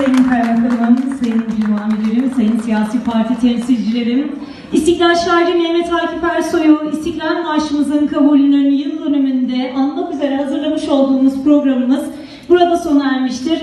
Sayın Kaymakamım, Sayın Cuma Müdürüm, Sayın Siyasi Parti temsilcilerim, İstiklal Şairi Mehmet Akif Ersoy'u İstiklal Marşımızın kabulünün yıl dönümünde anmak üzere hazırlamış olduğumuz programımız burada sona ermiştir.